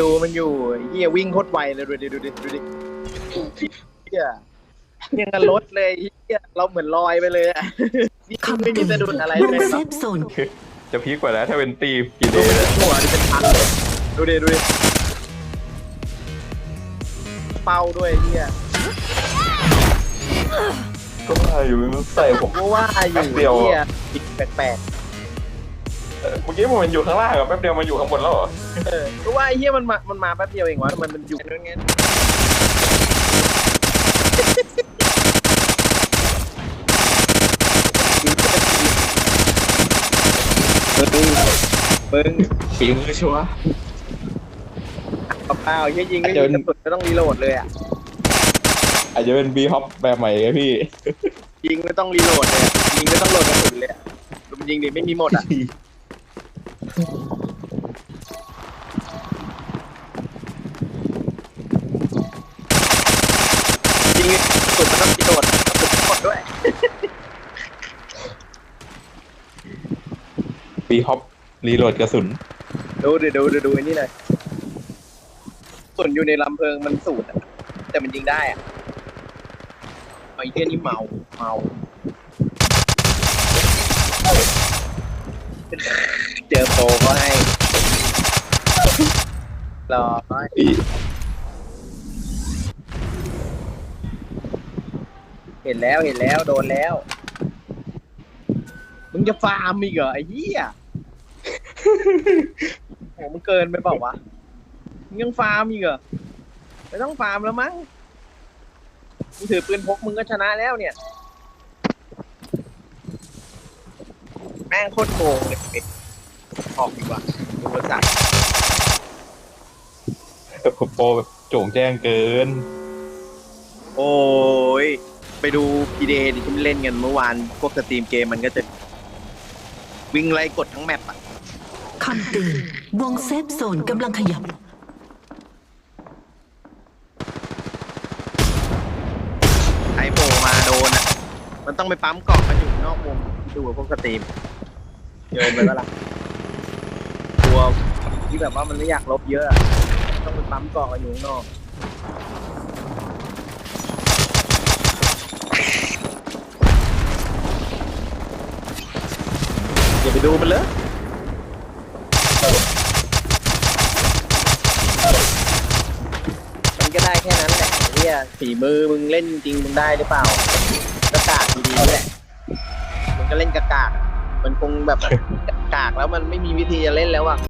ดูมันอยู่เฮียวิ่งโคตรไวเลยดูดิดูดิดูดิเฮียยังกันรถเลยเฮียเราเหมือนลอยไปเลยอะนี่ไม่มีสะดุดอะไรวงเลยเซฟโซนจะพีกกว่าแล้วถ้าเป็นตีกี่เดดูย์มันเลยหัวนี่เป็นพันเลยดูดิดูดิเป้าด้วยเฮียก็ว่าอยู่ใส่ผมเพราะว่าอยู่แป๊บเดียว เฮียผิดแปลกเอ่อ เมื่อกี้มันอยู่ข้างล่างอะแป๊บเดียวมันอยู่ข้างบนแล้วเหรอๆเออเพราะว่าไอ้เฮียมันมามันมาแป๊บเดียวเองวะมันมันอยู่นั่นไงเบิ้งเบิ้งฝีมือชัวร์เปล่าๆเฮียยิงไม่เดี๋มียวกระสุนไม่ต้องรีโหลดเลยอะอาจจะเป็นบีฮอปแบบใหม่ไงพี่ ยิงไม่ต้องรีโหลดเลยอะยิงไม่ต้องโหลดกระสุนเลยอะดูมันยิงดิไม่มีหมดอะ ยิงกระสุนมันต้องรีโหลดกระสุนหมดด้วยบีฮอปรีโหลดกระสุน ดูดิดูดูดูไอ้นี่เลยส่วนอยู่ในลำเพลิงมันสูดอะแต่มันยิงได้อะไอ้เหี้ยนี่เมาเมา เจอโปรก็ให้รอให้อีเห็นแล้วเห็นแล้วโดนแล้ว มึงจะฟาร์มอีกเหรอไอ้เหี้ยโหมันเกินไปเปล่าวะ มึงยังฟาร์มอีกเหรอ ไม่ต้องฟาร์มแล้วมั้ง มึงถือปืนพกมึงก็ชนะแล้วเนี่ย แม่งโคตรโกงเลย ออกดีกว่าดูบริษัทโปรแบบโจ่งแจ้งเกิน โอ้ย ไปดูพีเดที่มันเล่นกันเมื่อวาน พวกสตรีมเกมมันก็จะ วิ่งไล่กดทั้งแมปอะคำเตือนวงเซฟโซนกำลังขยับ ไอโผล่มาโดนอะมันต้องไปปั๊มเกาะมันอยู่นอกวงดูพวกสตรีมเกินไปปะล่ะ ตัวที่แบบว่ามันไม่อยากลบเยอะอะ ต้องไปปั๊มเกาะกันอยู่ข้างนอกอย่าไปดูมันเลยมันก็ได้แค่นั้นแหละเฮียฝีมือมึงเล่นจริงมึงได้หรือเปล่ากระกากดีๆแหละมึงก็เล่นกระกากอะมันคงแบบกากแล้วมันไม่มีวิธีจะเล่นแล้วอะ